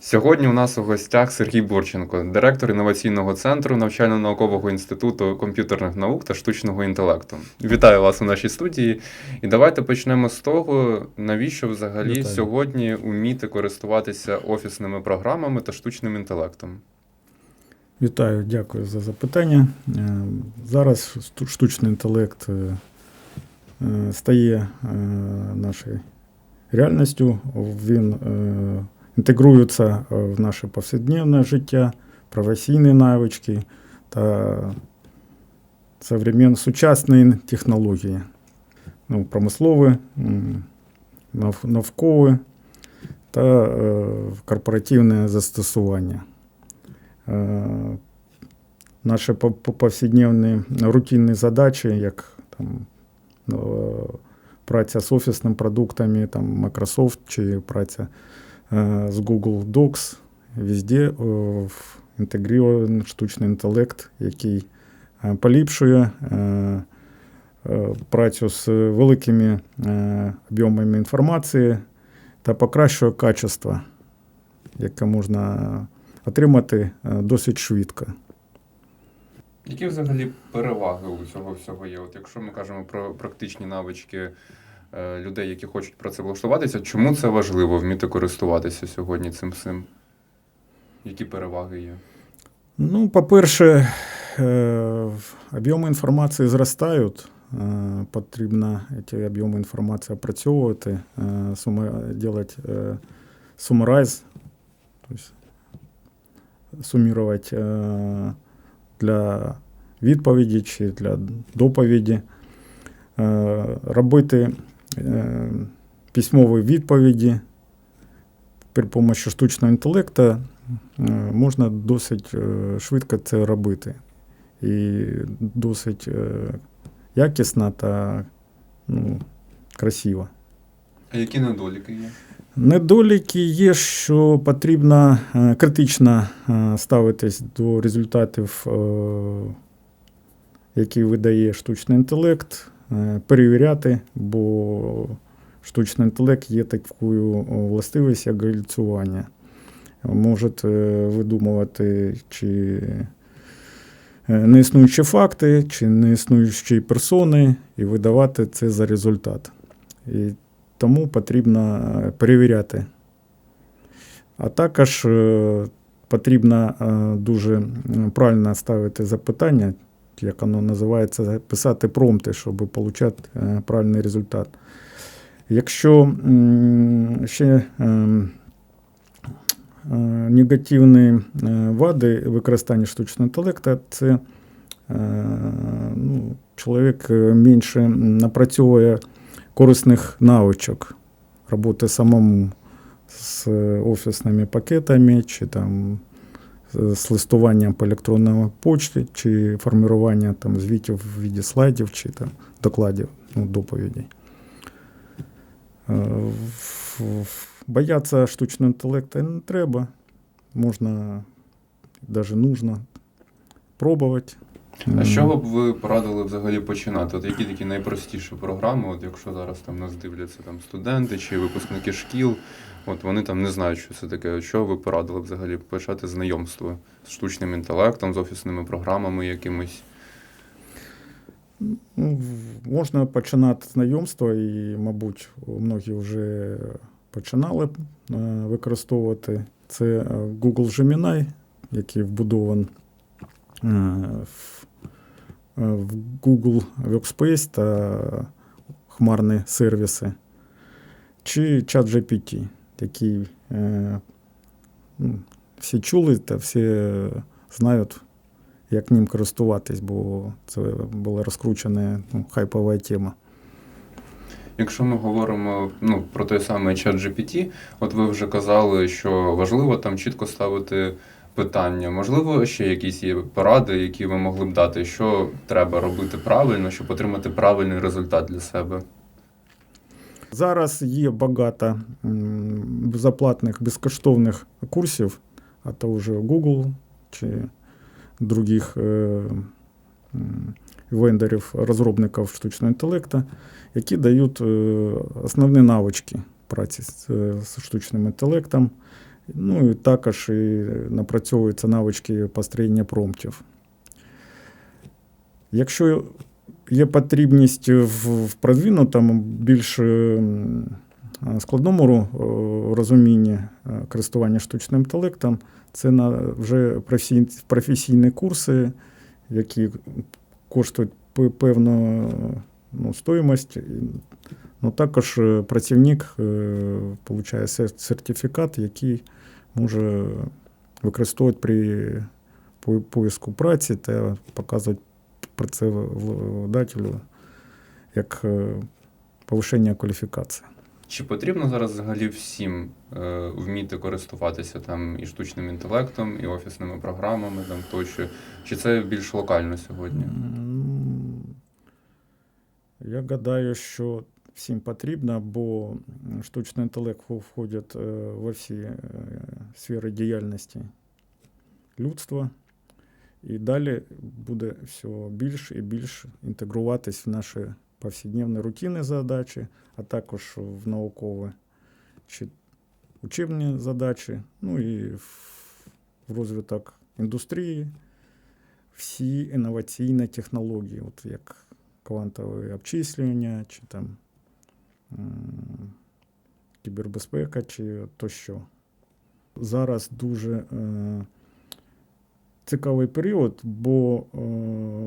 Сьогодні у нас у гостях Сергій Бурченко, директор інноваційного центру навчально-наукового інституту комп'ютерних наук та штучного інтелекту. Вітаю вас у нашій студії. І давайте почнемо з того, навіщо взагалі Вітаю. сьогодні вміти користуватися офісними програмами та штучним інтелектом. Вітаю, дякую за запитання. Е, Зараз штучний інтелект е, е, стає нашою реальністю. Він інтегрується е, в наше повсякденне життя, професійні навички та современ- сучасні технології. Ну, промислові, нав- та е, корпоративне застосування. Е, Наші по- по- повсякденні рутинні задачі, як там, е, праця з офісними продуктами, там, Microsoft чи праця е, з Google Docs, везде е, інтегрований штучний інтелект, який е, поліпшує е, е, працю з великими е, об'ємами інформації та покращує качество, яке можна отримати е, досить швидко. Які взагалі переваги у цього всього є? От якщо ми кажемо про практичні навички е, людей, які хочуть працевлаштуватися, чому це важливо вміти користуватися сьогодні цим всім? Які переваги є? Ну, по-перше, е, об'єми інформації зростають. Е, Потрібно ці об'єми інформації опрацьовувати, е, сума- делать е, summarize, тобто сумірувати е, для відповіді чи для доповіді, е, робити е, письмові відповіді при допомогі штучного інтелекту е, можна досить е, швидко це робити. І досить е, якісно та ну, красиво. А які недоліки є? Недоліки є, що потрібно е, критично е, ставитись до результатів, е, які видає штучний інтелект, е, перевіряти, бо штучний інтелект є такою властивістю, як галюцювання. Може е, видумувати чи е, неіснуючі факти, чи неіснуючі персони, і видавати це за результат. І тому потрібно е, перевіряти. А також е, потрібно е, дуже правильно ставити запитання, як воно називається, писати промпти, щоб отримати е, правильний результат. Якщо ще ем, е, негативні е, вади використання штучного інтелекту, це ну, чоловік менше напрацьовує корисних навичок роботи самому з офісними пакетами, чи там з листуванням по електронної почті, чи формуванням там звітів в віді слайдів, чи там докладів, ну, доповідей. Е, Бояться штучного інтелекту не треба. Можна, навіть нужно пробувати. А з чого б ви порадили взагалі починати? От які такі найпростіші програми, от якщо зараз там нас дивляться там студенти чи випускники шкіл, от вони там не знають, що це таке. От Що ви порадили взагалі почати знайомство з штучним інтелектом, з офісними програмами якимись? Ну, можна починати знайомство, і, мабуть, многі вже починали е, використовувати. Це е, Google Gemini, який вбудований е, в, в Google Workspace та хмарні сервіси, чи ChatGPT, який е, ну, всі чули та всі знають, як ним користуватись, бо це була розкручена ну, хайпова тема. Якщо ми говоримо ну, про той самий чат GPT, от ви вже казали, що важливо там чітко ставити питання. Можливо, ще якісь є поради, які ви могли б дати, що треба робити правильно, щоб отримати правильний результат для себе. Зараз є багато безоплатних безкоштовних курсів, а то вже Google чи других е, вендорів, розробників штучного інтелекту, які дають е, основні навички праці е, з штучним інтелектом, Ну і також і напрацьовуються навички построєння промптів. Якщо є потрібність в, продвинутому, більш ем, складному розумінні е, користування штучним інтелектом, це на вже професійні курси, які коштують певну ну, стоїмость. Ну, також е, працівник е, получає сертифікат, який може використовувати при по- поиску праці та показувати працевладателю як е, повищення кваліфікації. Чи потрібно зараз взагалі всім е, вміти користуватися там і штучним інтелектом, і офісними програмами там тощо? Чи це більш локально сьогодні? Я гадаю, що всім потрібно, бо штучний інтелект вхо- входить е, во всі е, сфери діяльності людства. І далі буде все більш і більш інтегруватись в наші повсякденні рутинні задачі, а також в наукові чи учебні задачі, ну і в- розвиток індустрії, всі інноваційні технології, от як квантове обчислення, чи там кібербезпека, чи тощо. Зараз дуже е, цікавий період, бо е,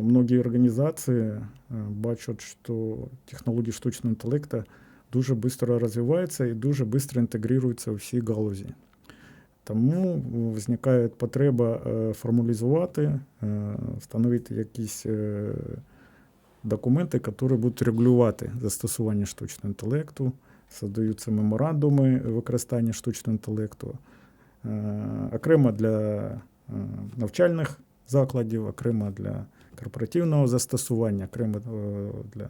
многі організації е, бачать, що технології штучного інтелекту дуже швидко розвиваються і дуже швидко інтегруються у всі галузі. Тому виникає потреба е, формалізувати, е, встановити якісь документи, які будуть регулювати застосування штучного інтелекту, создаються меморандуми використання штучного інтелекту, е, окремо для е, навчальних закладів, окремо для корпоративного застосування, окремо е, для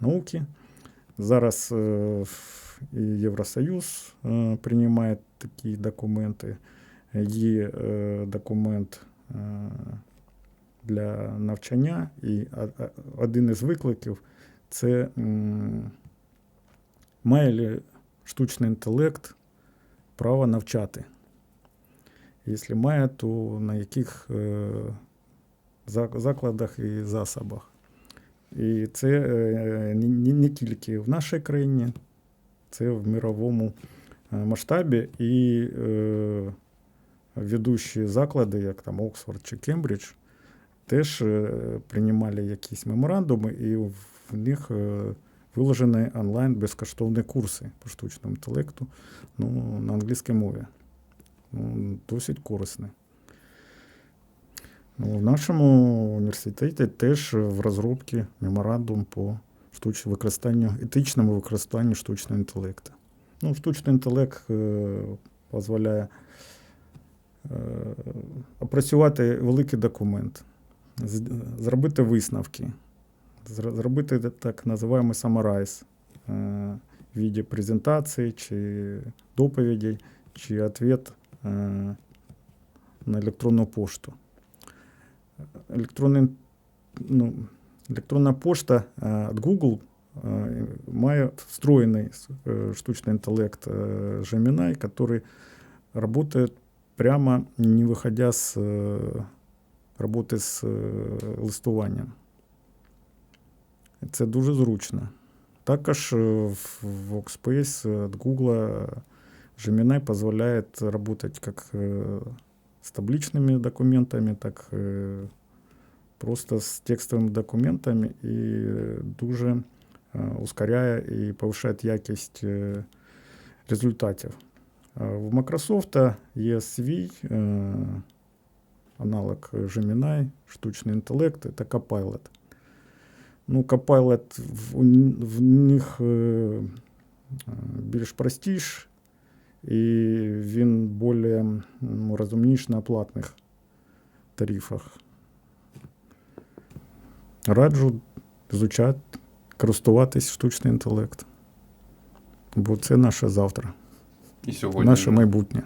науки. Зараз і Євросоюз приймає такі документи. Є документ для навчання, і один із викликів це має ли штучний інтелект право навчати. Якщо має, то на яких е, закладах і засобах. І це е, не, тільки в нашій країні, це в мировому е, масштабі. І ведущі заклади, як там Оксфорд чи Кембридж, теж е, приймали якісь меморандуми, і в них е, виложені онлайн безкоштовні курси по штучному інтелекту ну, на англійській мові. Ну, досить корисне. Ну, в нашому університеті теж в розробці меморандум по штуч... використанню, етичному використанню штучного інтелекту. Ну, штучний інтелект е, дозволяє е, опрацювати великий документ, зробити висновки, зр- зробити так називаємо саморайз е, в віді презентації чи доповідей, чи відповідь е, на електронну пошту. Електронний, ну, електронна пошта е, від Google е, має встроєний е, штучний інтелект е, Gemini, який працює прямо не виходя з е, роботи з е, листуванням. Це дуже зручно. Також е, в Workspace від Google Gemini позволяет работать как э, с табличными документами, так э, просто с текстовыми документами і э, дуже э, ускоряє і повишає якість э, результатів. А В Microsoft є свій е, аналог Gemini, штучний інтелект, це Copilot. Ну, Copilot в, в них е, е, більш простіш, і він більш ну, розумніш на платних тарифах. Раджу изучати, користуватись штучним інтелектом. Бо це наше завтра, І сьогодні наше майбутнє.